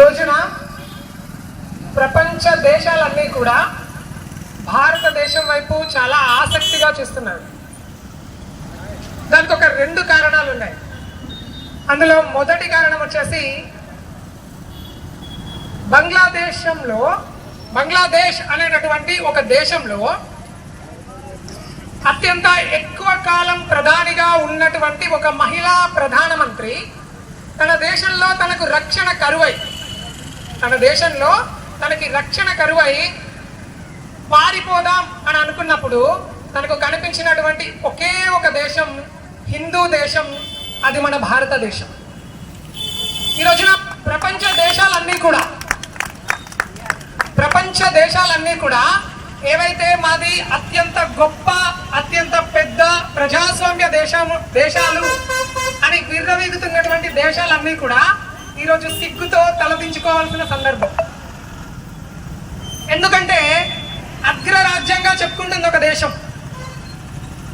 రోజున ప్రపంచ దేశాలన్నీ కూడా భారతదేశం వైపు చాలా ఆసక్తిగా చూస్తున్నారు. దానికి ఒక రెండు కారణాలు ఉన్నాయి. అందులో మొదటి కారణం వచ్చేసి బంగ్లాదేశంలో బంగ్లాదేశ్ అనేటటువంటి ఒక దేశంలో అత్యంత ఎక్కువ కాలం ప్రధానిగా ఉన్నటువంటి ఒక మహిళా ప్రధానమంత్రి తన దేశంలో తనకు రక్షణ కరువై తన దేశంలో తనకి రక్షణ కరువై పారిపోదాం అని అనుకున్నప్పుడు తనకు కనిపించినటువంటి ఒకే ఒక దేశం హిందూ దేశం అది మన భారతదేశం. ఈ రోజున ప్రపంచ దేశాలన్నీ కూడా ప్రపంచ దేశాలన్నీ కూడా ఏవైతే మాది అత్యంత గొప్ప అత్యంత పెద్ద ప్రజాస్వామ్య దేశము దేశాలు అని విర్రవీగుతున్నటువంటి దేశాలన్నీ కూడా ఈరోజు సిగ్గుతో తలదించుకోవాల్సిన సందర్భం. ఎందుకంటే అగ్రరాజ్యంగా చెప్పుకుంటుంది ఒక దేశం.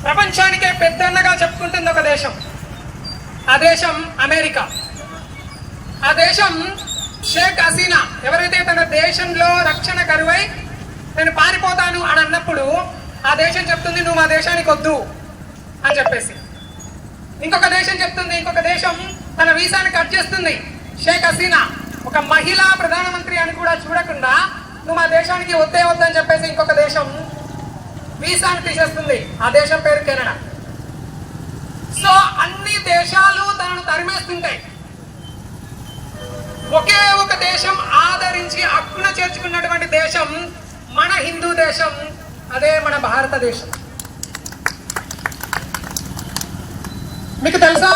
ప్రపంచానికే పెద్దన్నగా చెప్పుకుంటుంది ఒక దేశం. ఆ దేశం అమెరికా. ఆ దేశం షేక్ హసీనా. ఎవరైతే తన దేశంలో రక్షణ కరువై నేను పారిపోతాను అని అన్నప్పుడు ఆ దేశం చెప్తుంది నువ్వు మా దేశానికి వద్దు అని చెప్పేసి. ఇంకొక దేశం చెప్తుంది ఇంకొక దేశం తన వీసాని కట్ చేస్తుంది షేక్ హసీనా ఒక మహిళా ప్రధానమంత్రి అని కూడా చూడకుండా నువ్వు మా దేశానికి వద్దే వద్దని చెప్పేసి ఇంకొక దేశం వీసాను తీసేస్తుంది. ఆ దేశం పేరు కెనడా. సో అన్ని దేశాలు తనను తరిమేస్తుంటాయి ఒకే ఒక దేశం ఆదరించి అక్కున చేర్చుకున్నటువంటి దేశం మన హిందూ దేశం అదే మన భారతదేశం. మీకు తెలుసా?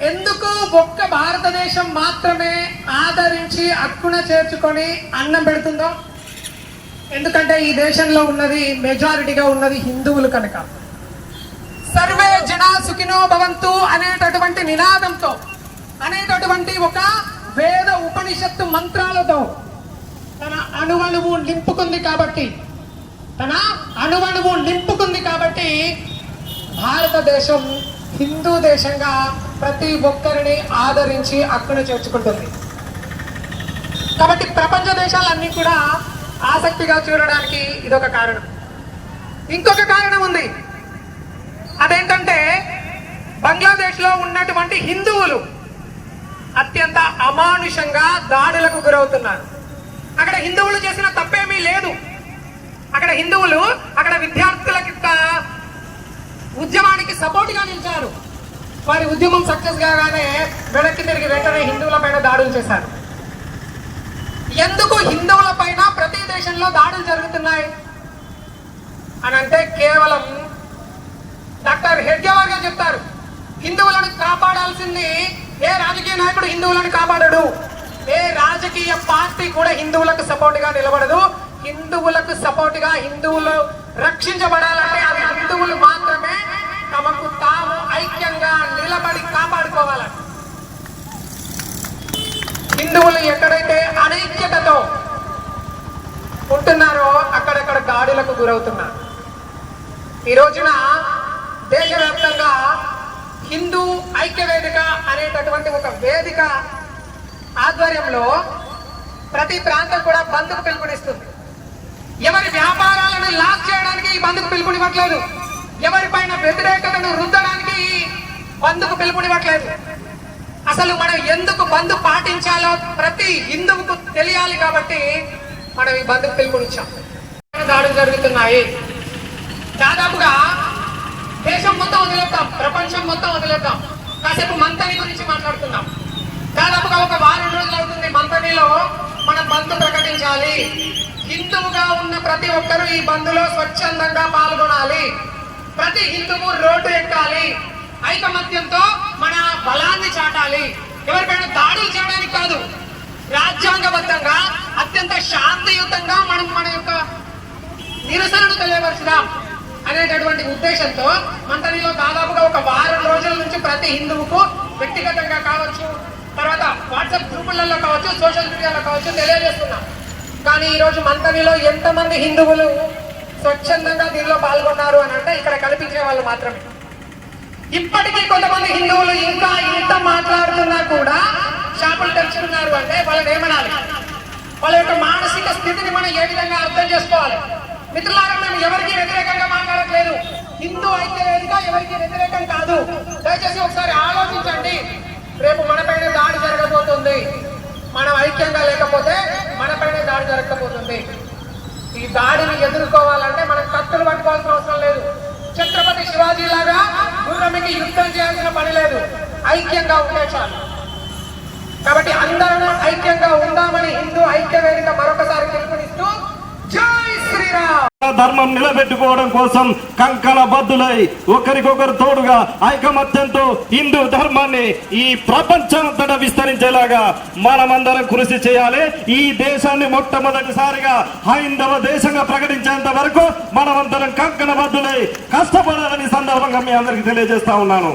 ఎందుకు ఒక్క భారతదేశం మాత్రమే ఆదరించి అక్కున చేర్చుకొని అన్నం పెడుతుందో? ఎందుకంటే ఈ దేశంలో ఉన్నది మెజారిటీగా ఉన్నది హిందువులు కనుక. సర్వే జనా సుఖినో భవంతు అనేటటువంటి నినాదంతో అనేటటువంటి ఒక వేద ఉపనిషత్తు మంత్రాలతో తన అణువణువు నింపుకుంది కాబట్టి తన అణువణువు నింపుకుంది కాబట్టి భారతదేశం హిందూ దేశంగా ప్రతి ఒక్కరిని ఆదరించి అక్కున చేర్చుకుంటుంది. కాబట్టి ప్రపంచ దేశాలన్నీ కూడా ఆసక్తిగా చూడడానికి ఇదొక కారణం. ఇంకొక కారణం ఉంది. అదేంటంటే బంగ్లాదేశ్లో ఉన్నటువంటి హిందువులు అత్యంత అమానుషంగా దాడులకు గురవుతున్నారు. అక్కడ హిందువులు చేసిన తప్పేమీ లేదు. అక్కడ హిందువులు అక్కడ విద్యార్థులకి యొక్క ఉద్యమానికి సపోర్ట్గా నిలిచారు. వారి ఉద్యమం సక్సెస్ కాగానే వెనక్కి తిరిగి వెంటనే హిందువుల పైన దాడులు చేశారు. ఎందుకు హిందువుల పైన ప్రతి దేశంలో దాడులు జరుగుతున్నాయి? అని అంటే కేవలం డాక్టర్ హెడ్గేవార్ గారు చెప్తారు. హిందువులను కాపాడాల్సింది ఏ రాజకీయ నాయకుడు హిందువులను కాపాడడు? ఏ రాజకీయ పార్టీ కూడా హిందువులకు సపోర్ట్గా నిలబడదు. హిందువులకు సపోర్ట్గా హిందువులు రక్షించబడాలంటే అది హిందువులు మా గురవుతున్నారు ఈ రోజున దేశవ్యాప్తంగా హిందూ ఐక్య వేదిక అనేటటువంటి ఒక వేదిక ఆధ్వర్యంలో ప్రతి ప్రాంతం కూడా బంద్కు పిలుపునిస్తుంది. ఎవరి వ్యాపారాలను లాక్ చేయడానికి ఈ బంద్కు పిలుపునివ్వట్లేదు. ఎవరిపైన వ్యతిరేకతను రుద్దడానికి ఈ బంద్కు పిలుపునివ్వట్లేదు. అసలు మనం ఎందుకు బంద్ పాటించాలో ప్రతి హిందువుకు తెలియాలి కాబట్టి మనం ఈ బంద్కు పిలుపునిచ్చాం. దాడులు జరుగుతున్నాయి. దాదాపుగా దేశం మొత్తం వదిలేద్దాం ప్రపంచం మొత్తం వదిలేద్దాం. కాసేపు మంతని గురించి మాట్లాడుతున్నాం దాదాపుగా ఒక వారం రోజులు అవుతుంది మంతనిలో మనం బంద్ ప్రకటించాలి. హిందువుగా ఉన్న ప్రతి ఒక్కరూ ఈ బంద్లో స్వచ్ఛందంగా పాల్గొనాలి. ప్రతి హిందువు రోడ్డు ఎక్కాలి. ఐకమత్యంతో మన బలాన్ని చాటాలి. ఎవరిపైన దాడులు చేయడానికి కాదు. రాజ్యాంగబద్ధంగా అత్యంత శాంతియుతంగా మనం మన యొక్క నిరసనను తెలియపరచుదాం అనేటటువంటి ఉద్దేశంతో మంతనిలో దాదాపుగా ఒక వారం రోజుల నుంచి ప్రతి హిందువుకు వ్యక్తిగతంగా కావచ్చు తర్వాత వాట్సాప్ గ్రూపులలో కావచ్చు సోషల్ మీడియాలో కావచ్చు తెలియజేస్తున్నాం. కానీ ఈరోజు మంతనిలో ఎంతమంది హిందువులు స్వచ్ఛందంగా దీనిలో పాల్గొన్నారు అని అంటే ఇక్కడ కనిపించే వాళ్ళు మాత్రమే. ఇప్పటికీ కొంతమంది హిందువులు ఇంకా ఇంత మాట్లాడుతున్నా కూడా షాపులు తెరుచుకున్నారు అంటే వాళ్ళని ఏమనాలి? వాళ్ళ యొక్క మానసిక స్థితిని మనం ఏ విధంగా అర్థం చేసుకోవాలి? మిత్రులారా మేము ఎవరికి వ్యతిరేకంగా మాట్లాడట్లేదు. హిందూ ఐక్య వేదిక ఎవరికి వ్యతిరేకం కాదు. దయచేసి ఒకసారి ఆలోచించండి. రేపు మనపైన దాడి జరగబోతుంది. మనం ఐక్యంగా లేకపోతే మనపైన దాడి జరగకపోతుంది ఈ దాడిని ఎదుర్కోవాలంటే మనం కత్తులు పట్టుకోవాల్సిన అవసరం లేదు. ఛత్రపతి శివాజీ లాగా గుర్రమికి యుద్ధం చేయాల్సిన పని లేదు. ఐక్యంగా ఉంటే చాలు. కాబట్టి అందరం ఐక్యంగా ఉందామని హిందూ ఐక్య వేదిక మరొకసారి పిలుపునిస్తూ జై శ్రీరామ్! ధర్మం నిలబెట్టుకోవడం కోసం కంకణ బద్దులై ఒకరికొకరు తోడుగా ఐకమత్యంతో హిందూ ధర్మాన్ని ఈ ప్రపంచమంతటా విస్తరించేలాగా మనమందరం కృషి చేయాలి. ఈ దేశాన్ని మొట్టమొదటిసారిగా హైందవ దేశంగా ప్రకటించేంత వరకు మనమందరం కంకణ బద్దులై కష్టపడాలని సందర్భంగా మీ అందరికీ తెలియజేస్తా ఉన్నాను.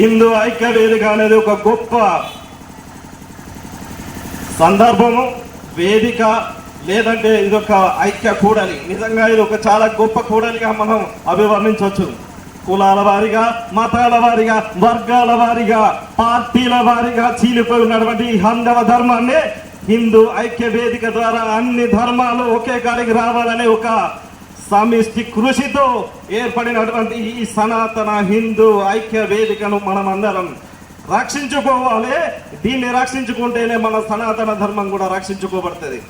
హిందూ ఐక్య వేదిక అనేది ఒక గొప్ప సందర్భము వేదిక లేదంటే ఇదొక ఐక్య కూడలి. నిజంగా ఇది ఒక చాలా గొప్ప కూడలిగా మనం అభివర్ణించవచ్చు. కులాల వారిగా మతాల వారిగా వర్గాల వారిగా పార్టీల వారిగా చీలిపోయి ఉన్నటువంటి హందవ ధర్మాన్ని హిందూ ఐక్య వేదిక ద్వారా అన్ని ధర్మాలు ఒకే కాడికి రావాలనే ఒక సమిష్టి కృషితో ఏర్పడినటువంటి ఈ సనాతన హిందూ ఐక్య వేదికను మనం అందరం రక్షించుకోవాలి. దీన్ని రక్షించుకుంటేనే మన సనాతన ధర్మం కూడా రక్షించుకోబడుతుంది.